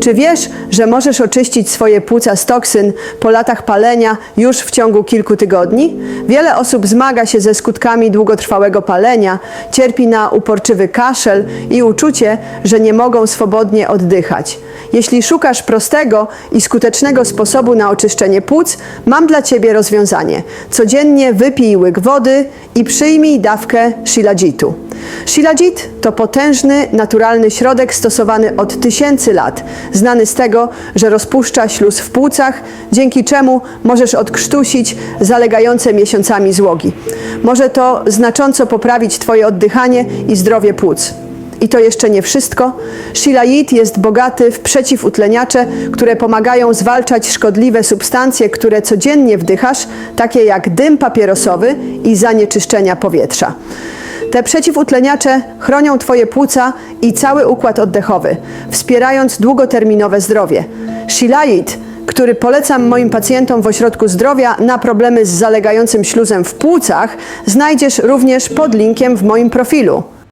Czy wiesz, że możesz oczyścić swoje płuca z toksyn po latach palenia już w ciągu kilku tygodni? Wiele osób zmaga się ze skutkami długotrwałego palenia, cierpi na uporczywy kaszel i uczucie, że nie mogą swobodnie oddychać. Jeśli szukasz prostego i skutecznego sposobu na oczyszczenie płuc, mam dla Ciebie rozwiązanie. Codziennie wypij łyk wody i przyjmij dawkę shilajitu. Shilajit to potężny, naturalny środek stosowany od tysięcy lat, znany z tego, że rozpuszcza śluz w płucach, dzięki czemu możesz odkrztusić zalegające miesiącami złogi. Może to znacząco poprawić Twoje oddychanie i zdrowie płuc. I to jeszcze nie wszystko. Shilajit jest bogaty w przeciwutleniacze, które pomagają zwalczać szkodliwe substancje, które codziennie wdychasz, takie jak dym papierosowy i zanieczyszczenia powietrza. Te przeciwutleniacze chronią Twoje płuca i cały układ oddechowy, wspierając długoterminowe zdrowie. Shilajit który polecam moim pacjentom w ośrodku zdrowia na problemy z zalegającym śluzem w płucach, znajdziesz również pod linkiem w moim profilu.